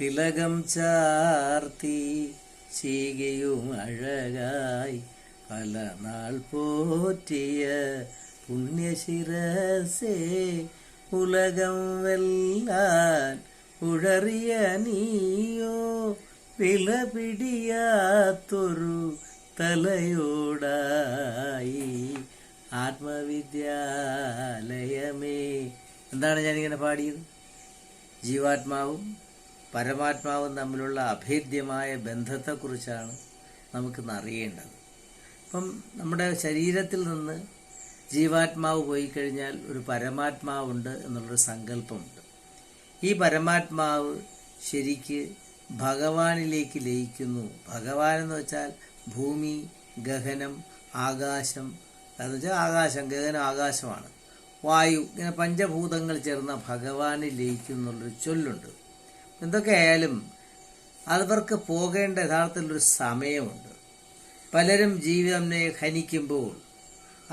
തിലകം ചാർത്തി ചീകയും അഴകായി പല നാൾ പോറ്റിയ പുണ്യശിരസേ ഉലകം വെല്ലാൻ ഉഴറിയ നീയോ വില പിടിയാത്തൊരു തലയോടായി. ആത്മവിദ്യാലയമേ എന്താണ് ഞാനിങ്ങനെ പാടിയത്? ജീവാത്മാവും പരമാത്മാവും തമ്മിലുള്ള അഭേദ്യമായ ബന്ധത്തെക്കുറിച്ചാണ് നമുക്കിന്ന് അറിയേണ്ടത് അപ്പം നമ്മുടെ ശരീരത്തിൽ നിന്ന് ജീവാത്മാവ് പോയി കഴിഞ്ഞാൽ ഒരു പരമാത്മാവുണ്ട് എന്നുള്ളൊരു സങ്കല്പമുണ്ട്. ഈ പരമാത്മാവ് ശരിക്ക് ഭഗവാനിലേക്ക് ലയിക്കുന്നു. ഭഗവാൻ എന്ന് വെച്ചാൽ ഭൂമി ഗഹനം ആകാശം. എന്ന് വെച്ചാൽ ആകാശം ഗഹനം ആകാശമാണ്. വായു ഇങ്ങനെ പഞ്ചഭൂതങ്ങൾ ചേർന്ന ഭഗവാനിൽ ലയിക്കുന്നുള്ളൊരു ചൊല്ലുണ്ട്. എന്തൊക്കെയായാലും അവർക്ക് പോകേണ്ട യഥാർത്ഥത്തിലൊരു സമയമുണ്ട്. പലരും ജീവിതം ഹനിക്കുമ്പോൾ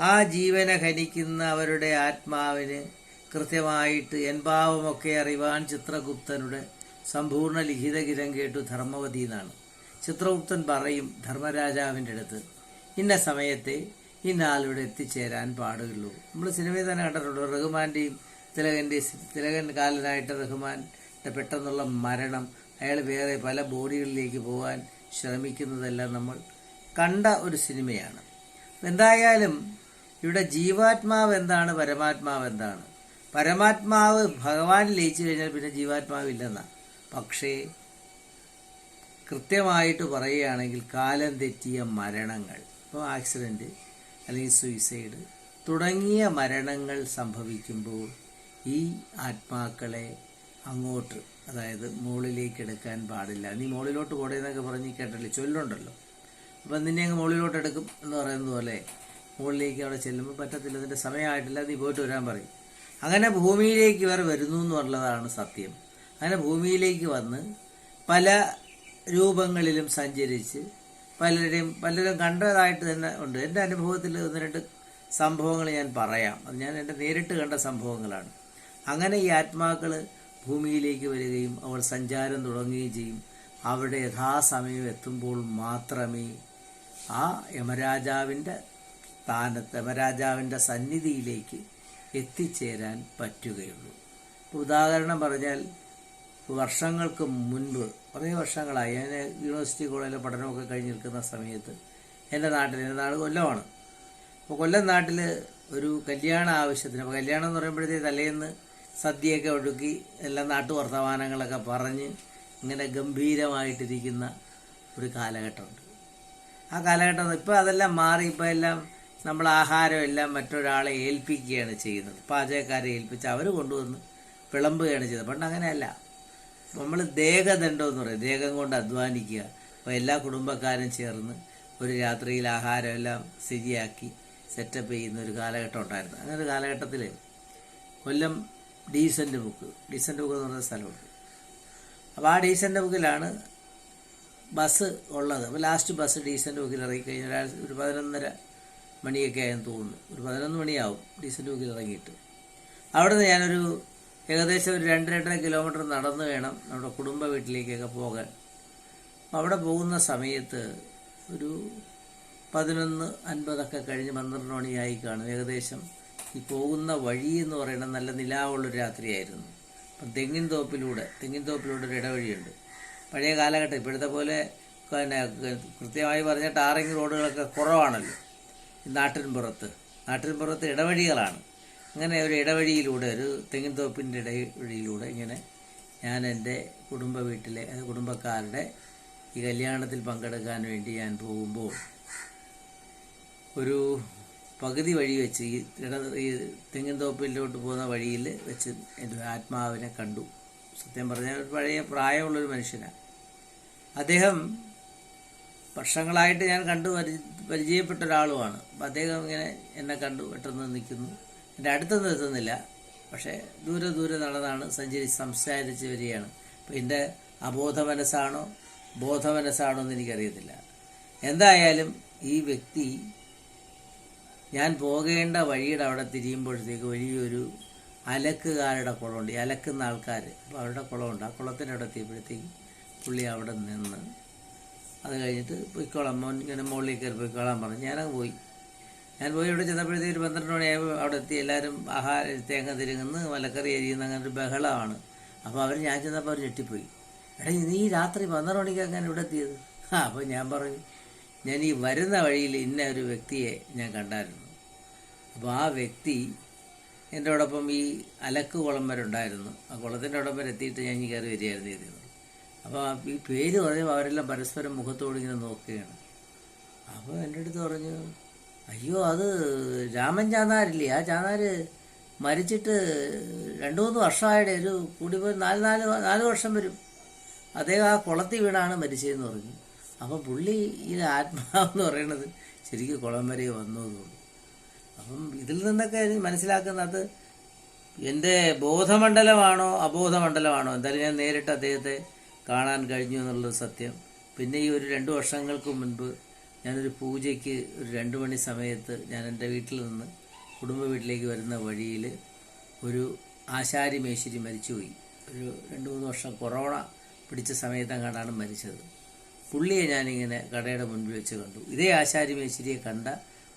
ആ ജീവനെ ഹനിക്കുന്ന അവരുടെ ആത്മാവിന് കൃത്യമായിട്ട് എൻഭാവമൊക്കെ അറിവാൻ ചിത്രഗുപ്തനുടെ സമ്പൂർണ ലിഖിതഗിരം കേട്ടു ധർമ്മവതി എന്നാണ്. ചിത്രഗുപ്തൻ പറയും ധർമ്മരാജാവിന്റെ അടുത്ത് ഇന്ന സമയത്തെ ഇന്ന ആളിവിടെ എത്തിച്ചേരാൻ പാടുള്ളൂ. നമ്മൾ സിനിമയിൽ തന്നെ കണ്ടിട്ടുണ്ട്. റഹ്മാന്റെയും തിലകന്റെ തിലകൻ കാലനായിട്ട് റഹ്മാന്റെ പെട്ടെന്നുള്ള മരണം അയാൾ വേറെ പല ബോഡികളിലേക്ക് പോകാൻ ശ്രമിക്കുന്നതെല്ലാം നമ്മൾ കണ്ട ഒരു സിനിമയാണ്. എന്തായാലും ഇവിടെ ജീവാത്മാവ് എന്താണ് പരമാത്മാവ് എന്താണ്? പരമാത്മാവ് ഭഗവാനിൽ ലയിച്ചു കഴിഞ്ഞാൽ പിന്നെ ജീവാത്മാവ് ഇല്ലെന്നാ. പക്ഷേ കൃത്യമായിട്ട് പറയുകയാണെങ്കിൽ കാലം തെറ്റിയ മരണങ്ങൾ ഇപ്പോൾ ആക്സിഡന്റ് അല്ലെങ്കിൽ സൂയിസൈഡ് തുടങ്ങിയ മരണങ്ങൾ സംഭവിക്കുമ്പോൾ ഈ ആത്മാക്കളെ അങ്ങോട്ട് അതായത് മുകളിലേക്ക് എടുക്കാൻ പാടില്ല. നീ മുകളിലോട്ട് പോടേന്നൊക്കെ പറഞ്ഞ് കേട്ടല്ലേ ചൊല്ലുണ്ടല്ലോ. അപ്പം നിന്നെ അങ്ങ് മുകളിലോട്ട് എടുക്കും എന്ന് പറയുന്നത് പോലെ മുകളിലേക്ക് അവിടെ ചെല്ലുമ്പോൾ പറ്റത്തില്ല അതിന്റെ സമയമായിട്ടില്ല നീ പോയിട്ട് വരാൻ പറയും. അങ്ങനെ ഭൂമിയിലേക്ക് ഇവർ വരുന്നു പറഞ്ഞതാണ് സത്യം. അങ്ങനെ ഭൂമിയിലേക്ക് വന്ന് പല രൂപങ്ങളിലും സഞ്ചരിച്ച് പലരുടെയും പലരും കണ്ടതായിട്ട് തന്നെ ഉണ്ട്. എന്റെ അനുഭവത്തിൽ ഒന്ന് രണ്ട് സംഭവങ്ങൾ ഞാൻ പറയാം. അത് ഞാൻ എന്റെ നേരിട്ട് കണ്ട സംഭവങ്ങളാണ്. അങ്ങനെ ഈ ആത്മാക്കൾ ഭൂമിയിലേക്ക് വരികയും അവൾ സഞ്ചാരം തുടങ്ങുകയും ചെയ്യും. അവിടെ യഥാസമയം എത്തുമ്പോൾ മാത്രമേ ആ യമരാജാവിന്റെ സ്ഥാനത്ത് യമരാജാവിന്റെ സന്നിധിയിലേക്ക് എത്തിച്ചേരാൻ പറ്റുകയുള്ളൂ. ഉദാഹരണം പറഞ്ഞാൽ വർഷങ്ങൾക്ക് മുൻപ് കുറേ വർഷങ്ങളായി ഞാൻ യൂണിവേഴ്സിറ്റി കോളേജിലെ പഠനമൊക്കെ കഴിഞ്ഞ് നിൽക്കുന്ന സമയത്ത് എന്റെ നാട്ടിൽ എന്റെ നാട് കൊല്ലമാണ്. അപ്പോൾ കൊല്ലം നാട്ടിൽ ഒരു കല്യാണ ആവശ്യത്തിന് അപ്പോൾ കല്യാണം എന്ന് പറയുമ്പോഴത്തേക്ക് തലേന്ന് സദ്യയൊക്കെ ഒടുക്കി എല്ലാ നാട്ടു വർത്തമാനങ്ങളൊക്കെ പറഞ്ഞ് ഇങ്ങനെ ഗംഭീരമായിട്ടിരിക്കുന്ന ഒരു കാലഘട്ടമുണ്ട്. ആ കാലഘട്ടം ഇപ്പോൾ അതെല്ലാം മാറി ഇപ്പോൾ എല്ലാം നമ്മൾ ആഹാരം എല്ലാം മറ്റൊരാളെ ഏൽപ്പിക്കുകയാണ് ചെയ്യുന്നത്. പാചകക്കാരെ ഏൽപ്പിച്ച് അവർ കൊണ്ടുവന്ന് വിളമ്പുകയാണ് ചെയ്തത് പണ്ട് അങ്ങനെയല്ല. നമ്മൾ ദേഹദണ്ഡം എന്ന് പറയും. ദേഹം കൊണ്ട് അധ്വാനിക്കുക. അപ്പോൾ എല്ലാ കുടുംബക്കാരും ചേർന്ന് ഒരു രാത്രിയിൽ ആഹാരം എല്ലാം ശരിയാക്കി സെറ്റപ്പ് ചെയ്യുന്ന ഒരു കാലഘട്ടം ഉണ്ടായിരുന്നു. അങ്ങനെ ഒരു കാലഘട്ടത്തിൽ Kollam decent book decent book എന്ന് പറയുന്ന സ്ഥലമുണ്ട്. അപ്പോൾ ആ ഡീസന്റ് ബുക്കിലാണ് ബസ് ഉള്ളത്. അപ്പോൾ ലാസ്റ്റ് ബസ് ഡീസന്റ് ബുക്കിൽ ഇറങ്ങി കഴിഞ്ഞാൽ ഒരാൾ- ഒരു പതിനൊന്നര മണിയൊക്കെ ആയെന്ന് തോന്നുന്നു. ഒരു പതിനൊന്ന് മണിയാവും ഡീസന്റ് ബുക്കിൽ ഇറങ്ങിയിട്ട്. അവിടെ നിന്ന് ഞാനൊരു ഏകദേശം ഒരു രണ്ട് രണ്ടര കിലോമീറ്റർ നടന്നു വേണം നമ്മുടെ കുടുംബ വീട്ടിലേക്കൊക്കെ പോകാൻ. അപ്പോൾ അവിടെ പോകുന്ന സമയത്ത് ഒരു പതിനൊന്ന് അൻപതൊക്കെ കഴിഞ്ഞ് പന്ത്രണ്ട് മണിയായി കാണും. ഏകദേശം ഈ പോകുന്ന വഴി എന്ന് പറയുന്നത് നല്ല നിലാവുള്ളൊരു രാത്രിയായിരുന്നു. അപ്പം തെങ്ങിൻ തോപ്പിലൂടെ തെങ്ങിൻ തോപ്പിലൂടെ ഒരു ഇടവഴിയുണ്ട്. പഴയ കാലഘട്ടം ഇപ്പോഴത്തെ പോലെ പിന്നെ കൃത്യമായി പറഞ്ഞ ടാറിങ് റോഡുകളൊക്കെ കുറവാണല്ലോ. നാട്ടിൻപുറത്ത് നാട്ടിൻപുറത്ത് ഇടവഴികളാണ്. അങ്ങനെ ഒരു ഇടവഴിയിലൂടെ ഒരു തെങ്ങിൻ തോപ്പിന്റെ ഇടവഴിയിലൂടെ ഇങ്ങനെ ഞാൻ എന്റെ കുടുംബ വീട്ടിലെ കുടുംബക്കാരുടെ ഈ കല്യാണത്തിൽ പങ്കെടുക്കാൻ വേണ്ടി ഞാൻ പോകുമ്പോൾ ഒരു പകുതി വഴി വെച്ച് ഈ ഇട ഈ തെങ്ങിൻ തോപ്പിലോട്ട് പോകുന്ന വഴിയിൽ വെച്ച് എന്റെ ആത്മാവിനെ കണ്ടു. സത്യം പറഞ്ഞാൽ ഒരു പഴയ പ്രായമുള്ളൊരു മനുഷ്യനാണ് അദ്ദേഹം വർഷങ്ങളായിട്ട് ഞാൻ കണ്ടു പരി പരിചയപ്പെട്ട ഒരാളുമാണ് അപ്പം അദ്ദേഹം ഇങ്ങനെ എന്നെ കണ്ടു പെട്ടെന്ന് നിൽക്കുന്നു. എന്റെ അടുത്തൊന്നും എത്തുന്നില്ല. പക്ഷേ ദൂരെ ദൂരെ നടന്നാണ് സഞ്ചരിച്ച് സംസാരിച്ച് വരികയാണ് അപ്പം എന്റെ അബോധ മനസ്സാണോ ബോധ മനസ്സാണോ എന്ന് എനിക്കറിയത്തില്ല. എന്തായാലും ഈ വ്യക്തി ഞാൻ പോകേണ്ട വഴിയുടെ അവിടെ തിരിയുമ്പോഴത്തേക്ക് വലിയൊരു അലക്കുകാരുടെ കുളമുണ്ട്. ഈ അലക്കുന്ന ആൾക്കാർ അപ്പോൾ അവരുടെ കുളമുണ്ട്. ആ കുളത്തിന്റെ അവിടെ എത്തിയപ്പോഴത്തേക്ക് പുള്ളി അവിടെ നിന്ന് അത് കഴിഞ്ഞിട്ട് പൊയ്ക്കോളാം. മോൻ ഇങ്ങനെ മുകളിൽ കയറി പൊയ്ക്കോളാൻ പറഞ്ഞു. ഞാനങ്ങ് പോയി. ഞാൻ പോയി ഇവിടെ ചെന്നപ്പോഴത്തേക്ക് ഒരു പന്ത്രണ്ട് മണിയായപ്പോൾ അവിടെ എത്തി. എല്ലാവരും ആഹാര തേങ്ങ തിരുങ്ങുന്നു മലക്കറി അരിയുന്ന അങ്ങനെ ഒരു ബഹളമാണ്. അപ്പോൾ അവർ ഞാൻ ചെന്നപ്പോൾ അവർ ഞെട്ടിപ്പോയി. എടാ നീ രാത്രി പന്ത്രണ്ട് മണിക്ക് അങ്ങനെ ഇവിടെ എത്തിയത്? ആ അപ്പോൾ ഞാൻ പറഞ്ഞു ഞാൻ ഈ വരുന്ന വഴിയിൽ ഇന്ന ഒരു വ്യക്തിയെ ഞാൻ കണ്ടായിരുന്നു. അപ്പോൾ ആ വ്യക്തി. എന്റെ ഓടൊപ്പം ഈ അലക്ക് കുളം വരെ ഉണ്ടായിരുന്നു. ആ കുളത്തിന്റെ ഓടം വരെ എത്തിയിട്ട് ഞാൻ ഇനി കയറി വരികയായിരുന്നു ചെയ്തിരുന്നു അപ്പോൾ ഈ പേര് പറയുമ്പോൾ അവരെല്ലാം പരസ്പരം മുഖത്തോട് ഇങ്ങനെ നോക്കുകയാണ്. അപ്പോൾ എന്റെ അടുത്ത് പറഞ്ഞു അയ്യോ അത് രാമൻ ചാന്നാരില്ലേ? ആ ചാന്നാർ മരിച്ചിട്ട് രണ്ട് മൂന്ന് വർഷമായിട്ട് ഒരു കൂടി പോയി നാല് നാല് നാല് വർഷം വരും. അദ്ദേഹം ആ കുളത്തിൽ വീണാണ് മരിച്ചതെന്ന് പറഞ്ഞു. അപ്പോൾ പുള്ളി ഈ ആത്മാവെന്ന് പറയണത് ശരിക്കും കുളം വരെ വന്നു തോന്നുന്നു. അപ്പം ഇതിൽ നിന്നൊക്കെ മനസ്സിലാക്കുന്നത് എന്റെ ബോധമണ്ഡലമാണോ അബോധമണ്ഡലമാണോ? എന്തായാലും ഞാൻ നേരിട്ട് അദ്ദേഹത്തെ കാണാൻ കഴിഞ്ഞു എന്നുള്ളത് സത്യം. പിന്നെ ഈ ഒരു രണ്ട് വർഷങ്ങൾക്ക് മുൻപ് ഞാനൊരു പൂജയ്ക്ക് ഒരു രണ്ട് മണി സമയത്ത് ഞാൻ എന്റെ വീട്ടിൽ നിന്ന് കുടുംബ വീട്ടിലേക്ക് വരുന്ന വഴിയിൽ ഒരു ആശാരി മേശ്ശേരി മരിച്ചുപോയി. ഒരു രണ്ട് മൂന്ന് വർഷം കൊറോണ പിടിച്ച സമയത്തങ്ങാണ്ടാണ് മരിച്ചത്. പുള്ളിയെ ഞാനിങ്ങനെ കടയുടെ മുൻപിൽ വെച്ച് കണ്ടു. ഇതേ ആശാരി മേശ്ശേരിയെ കണ്ട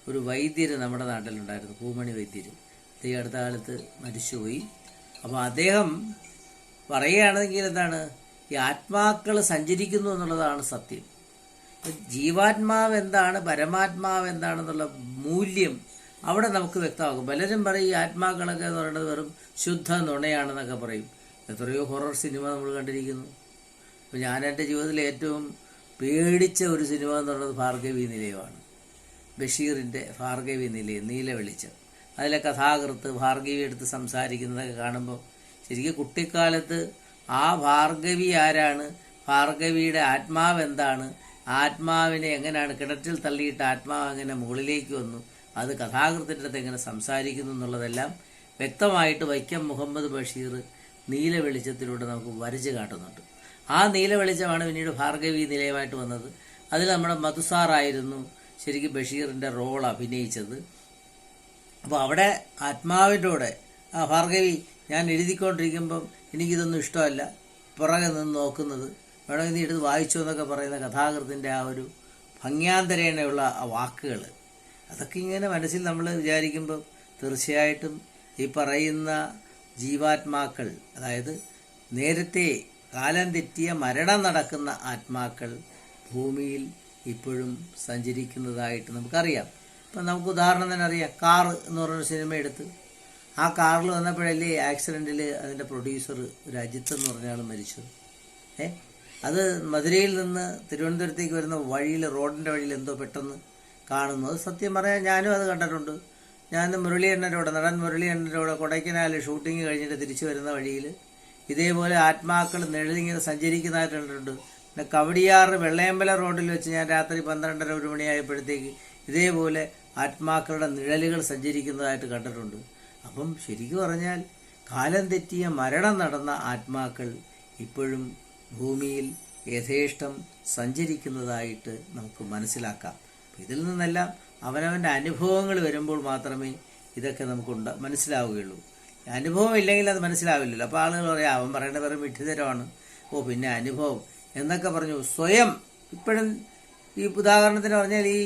ഒരു വൈദ്യർ നമ്മുടെ നാട്ടിലുണ്ടായിരുന്നു പൂമണി വൈദ്യർ അദ്ദേഹം അടുത്ത കാലത്ത് മരിച്ചുപോയി. അപ്പോൾ അദ്ദേഹം പറയുകയാണെങ്കിൽ എന്താണ് ഈ ആത്മാക്കൾ സഞ്ചരിക്കുന്നു എന്നുള്ളതാണ് സത്യം. ജീവാത്മാവ് എന്താണ് പരമാത്മാവ് എന്താണെന്നുള്ള മൂല്യം അവിടെ നമുക്ക് വ്യക്തമാകും. പലരും പറയും ഈ ആത്മാക്കളൊക്കെ എന്ന് പറയുന്നത് വെറും ശുദ്ധ നുണയാണെന്നൊക്കെ പറയും. എത്രയോ ഹൊറർ സിനിമ നമ്മൾ കണ്ടിരിക്കുന്നു. അപ്പോൾ ഞാൻ എന്റെ ജീവിതത്തിൽ ഏറ്റവും പേടിച്ച ഒരു സിനിമ എന്ന് പറയുന്നത് ഭാർഗവി നിലയമാണ്. ബഷീറിന്റെ ഭാർഗവി നിലയം നീല വെളിച്ചം. അതിലെ കഥാകൃത്ത് ഭാർഗവി എടുത്ത് സംസാരിക്കുന്നതൊക്കെ കാണുമ്പോൾ ശരിക്കും കുട്ടിക്കാലത്ത് ആ ഭാർഗവി ആരാണ് ഭാർഗവിയുടെ ആത്മാവ് എന്താണ് ആത്മാവിനെ എങ്ങനെയാണ് കിണറ്റിൽ തള്ളിയിട്ട് ആത്മാവ് എങ്ങനെ മുകളിലേക്ക് വന്നു അത് കഥാകൃത്തിന്റെ അടുത്ത് എങ്ങനെ സംസാരിക്കുന്നു എന്നുള്ളതെല്ലാം വ്യക്തമായിട്ട് വൈക്കം മുഹമ്മദ് ബഷീർ നീല വെളിച്ചത്തിലൂടെ നമുക്ക് വരച്ച് കാട്ടുന്നുണ്ട്. ആ നീല വെളിച്ചമാണ് പിന്നീട് ഭാർഗവി നിലയമായിട്ട് വന്നത്. അതിൽ നമ്മുടെ മധുസാറായിരുന്നു ശരിക്കും ബഷീറിന്റെ റോൾ അഭിനയിച്ചത്. അപ്പോൾ അവിടെ ആത്മാവിന്റെ കൂടെ ആ ഭാർഗവി ഞാൻ എഴുതിക്കൊണ്ടിരിക്കുമ്പം എനിക്കിതൊന്നും ഇഷ്ടമല്ല പുറകെ നിന്ന് നോക്കുന്നത്. വേണമെങ്കിൽ നീ എടുത്ത് വായിച്ചു എന്നൊക്കെ പറയുന്ന കഥാകൃത്തിന്റെ ആ ഒരു ഭംഗ്യാന്തരേണയുള്ള ആ വാക്കുകൾ അതൊക്കെ ഇങ്ങനെ മനസ്സിൽ നമ്മൾ വിചാരിക്കുമ്പോൾ തീർച്ചയായിട്ടും ഈ പറയുന്ന ജീവാത്മാക്കൾ അതായത് നേരത്തെ കാലം തെറ്റിയ മരണം നടക്കുന്ന ആത്മാക്കൾ ഭൂമിയിൽ ഇപ്പോഴും സഞ്ചരിക്കുന്നതായിട്ട് നമുക്കറിയാം. ഇപ്പം നമുക്ക് ഉദാഹരണം തന്നെ അറിയാം. കാർ എന്ന് പറഞ്ഞൊരു സിനിമ എടുത്ത് ആ കാറിൽ വന്നപ്പോഴല്ലേ ആക്സിഡന്റിൽ അതിന്റെ പ്രൊഡ്യൂസർ ഒരു അജിത്ത് എന്ന് പറഞ്ഞയാൾ മരിച്ചു. ഏ? അത് മധുരയിൽ നിന്ന് തിരുവനന്തപുരത്തേക്ക് വരുന്ന വഴിയിൽ റോഡിന്റെ വഴിയിൽ എന്തോ പെട്ടെന്ന് കാണുന്നു. അത് സത്യം പറയാൻ ഞാനും അത് കണ്ടിട്ടുണ്ട്. ഞാൻ മുരളിയണ്ണന്റെ നടൻ മുരളിയണ്ണന്റെ കൂടെ കൊടൈക്കനാൽ ഷൂട്ടിങ് കഴിഞ്ഞിട്ട് തിരിച്ചു വരുന്ന വഴിയിൽ ഇതേപോലെ ആത്മാക്കൾ നിഴലിങ്ങനെ സഞ്ചരിക്കുന്നതായിട്ട് കണ്ടിട്ടുണ്ട്. കവടിയാർ വെള്ളയമ്പല റോഡിൽ വെച്ച് ഞാൻ രാത്രി പന്ത്രണ്ടര ഒരു മണിയായപ്പോഴത്തേക്ക് ഇതേപോലെ ആത്മാക്കളുടെ നിഴലുകൾ സഞ്ചരിക്കുന്നതായിട്ട് കണ്ടിട്ടുണ്ട്. അപ്പം ശരിക്കും പറഞ്ഞാൽ കാലം തെറ്റിയ മരണം നടന്ന ആത്മാക്കൾ ഇപ്പോഴും ഭൂമിയിൽ യഥേഷ്ടം സഞ്ചരിക്കുന്നതായിട്ട് നമുക്ക് മനസ്സിലാക്കാം. ഇതിൽ നിന്നെല്ലാം അവനവന്റെ അനുഭവങ്ങൾ വരുമ്പോൾ മാത്രമേ ഇതൊക്കെ നമുക്കുണ്ട് മനസ്സിലാവുകയുള്ളൂ. അനുഭവം ഇല്ലെങ്കിൽ അത് മനസ്സിലാവില്ലല്ലോ. അപ്പോൾ ആളുകൾ പറയാം അവൻ പറയേണ്ട വെറും വിഡ്ഢിതരമാണ്. ഓ പിന്നെ അനുഭവം. എന്നൊക്കെ പറഞ്ഞു. സ്വയം ഇപ്പോഴും ഈ ഉദാഹരണത്തിന് പറഞ്ഞാൽ ഈ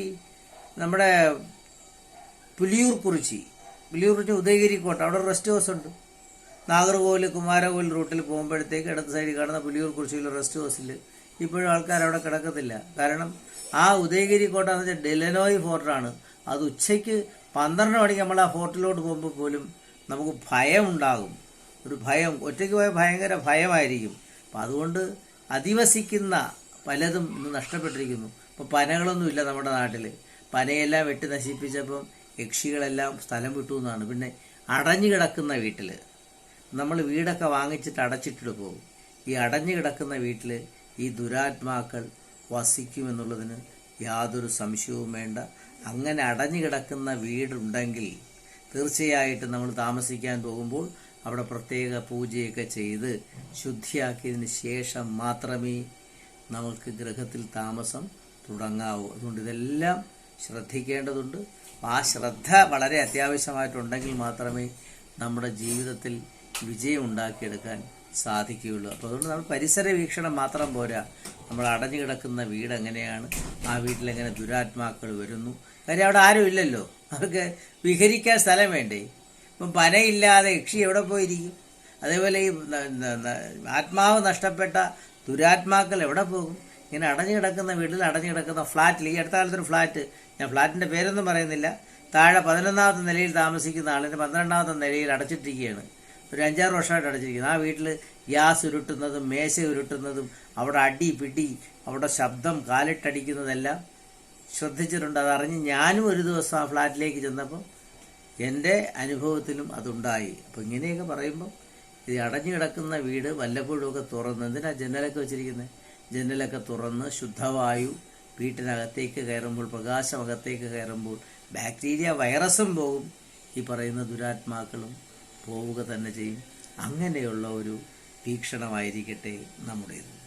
നമ്മുടെ പുലിയൂർ കുറിച്ചി പുലിയൂർ കുറിച്ചി ഉദയഗിരി കോട്ട അവിടെ റെസ്റ്റ് ഹൗസ് ഉണ്ട്. നാഗർകോവിൽ കുമാരകോവിൽ റൂട്ടിൽ പോകുമ്പോഴത്തേക്ക് ഇടത്ത് സൈഡിൽ കാണുന്ന പുലിയൂർ കുറിച്ചിയിൽ റെസ്റ്റ് ഹൗസിൽ ഇപ്പോഴും ആൾക്കാർ അവിടെ കിടക്കത്തില്ല. കാരണം ആ ഉദയഗിരി കോട്ട എന്ന് വെച്ചാൽ ഡെലനോയ് ഫോർട്ടാണ് അത് ഉച്ചയ്ക്ക് പന്ത്രണ്ട് മണിക്ക് നമ്മൾ ആ ഫോർട്ടിലോട്ട് പോകുമ്പോൾ പോലും നമുക്ക് ഭയം ഉണ്ടാകും ഒരു ഭയം ഒറ്റയ്ക്ക് പോയ ഭയങ്കര ഭയമായിരിക്കും. അപ്പം അതുകൊണ്ട് അധിവസിക്കുന്ന പലതും ഇന്ന് നഷ്ടപ്പെട്ടിരിക്കുന്നു. ഇപ്പോൾ പനകളൊന്നുമില്ല നമ്മുടെ നാട്ടിൽ പനയെല്ലാം വെട്ടി നശിപ്പിച്ചപ്പം യക്ഷികളെല്ലാം സ്ഥലം വിട്ടു എന്നാണ്. പിന്നെ അടഞ്ഞു കിടക്കുന്ന വീട്ടിൽ നമ്മൾ വീടൊക്കെ വാങ്ങിച്ചിട്ട് അടച്ചിട്ടിട്ട് പോകും. ഈ അടഞ്ഞു കിടക്കുന്ന വീട്ടിൽ ഈ ദുരാത്മാക്കൾ വസിക്കുമെന്നുള്ളതിന് യാതൊരു സംശയവും വേണ്ട. അങ്ങനെ അടഞ്ഞു കിടക്കുന്ന വീടുണ്ടെങ്കിൽ തീർച്ചയായിട്ടും നമ്മൾ താമസിക്കാൻ പോകുമ്പോൾ അവിടെ പ്രത്യേക പൂജയൊക്കെ ചെയ്ത് ശുദ്ധിയാക്കിയതിന് ശേഷം മാത്രമേ നമുക്ക് ഗൃഹത്തിൽ താമസം തുടങ്ങാവൂ. അതുകൊണ്ട് ഇതെല്ലാം ശ്രദ്ധിക്കേണ്ടതുണ്ട്. ആ ശ്രദ്ധ വളരെ അത്യാവശ്യമായിട്ടുണ്ടെങ്കിൽ മാത്രമേ നമ്മുടെ ജീവിതത്തിൽ വിജയം ഉണ്ടാക്കിയെടുക്കാൻ സാധിക്കുകയുള്ളൂ. അപ്പോൾ അതുകൊണ്ട് നമ്മൾ പരിസര വീക്ഷണം മാത്രം പോരാ. നമ്മൾ അടഞ്ഞു കിടക്കുന്ന വീട് എങ്ങനെയാണ്? ആ വീട്ടിലെങ്ങനെ ദുരാത്മാക്കൾ വരുന്നു? കാര്യം അവിടെ ആരും ഇല്ലല്ലോ. അവർക്ക് വിഹരിക്കാൻ സ്ഥലം വേണ്ടേ? ഇപ്പം പനയില്ലാതെ യക്ഷി എവിടെ പോയിരിക്കും? അതേപോലെ ഈ ആത്മാവ് നഷ്ടപ്പെട്ട ദുരാത്മാക്കൾ എവിടെ പോകും? ഇങ്ങനെ അടഞ്ഞു കിടക്കുന്ന വീട്ടിൽ അടഞ്ഞു കിടക്കുന്ന ഫ്ലാറ്റിൽ ഈ അടുത്ത കാലത്തൊരു ഫ്ലാറ്റ് ഞാൻ ഫ്ലാറ്റിന്റെ പേരൊന്നും പറയുന്നില്ല. താഴെ പതിനൊന്നാമത്തെ നിലയിൽ താമസിക്കുന്ന ആളിന് പന്ത്രണ്ടാമത്തെ നിലയിൽ അടച്ചിട്ടിരിക്കുകയാണ്. ഒരു അഞ്ചാറ് വർഷമായിട്ട് അടച്ചിരിക്കുന്നത് ആ വീട്ടിൽ ഗ്യാസ് ഉരുട്ടുന്നതും മേശ ഉരുട്ടുന്നതും അവിടെ അടി പിടി അവിടെ ശബ്ദം കാലിട്ടടിക്കുന്നതെല്ലാം ശ്രദ്ധിച്ചിട്ടുണ്ട്. അതറിഞ്ഞ് ഞാനും ഒരു ദിവസം ആ ഫ്ലാറ്റിലേക്ക് ചെന്നപ്പോൾ എന്റെ അനുഭവത്തിലും അതുണ്ടായി. അപ്പോൾ ഇങ്ങനെയൊക്കെ പറയുമ്പോൾ ഇത് അടഞ്ഞു കിടക്കുന്ന വീട് വല്ലപ്പോഴുമൊക്കെ തുറന്ന് എന്തിനാ ജനലൊക്കെ വെച്ചിരിക്കുന്നത് ജനലൊക്കെ തുറന്ന് ശുദ്ധവായു വീട്ടിനകത്തേക്ക് കയറുമ്പോൾ പ്രകാശം അകത്തേക്ക് കയറുമ്പോൾ ബാക്ടീരിയ വൈറസും പോകും ഈ പറയുന്ന ദുരാത്മാക്കളും പോവുക തന്നെ ചെയ്യും. അങ്ങനെയുള്ള ഒരു വീക്ഷണമായിരിക്കട്ടെ നമ്മുടേത്.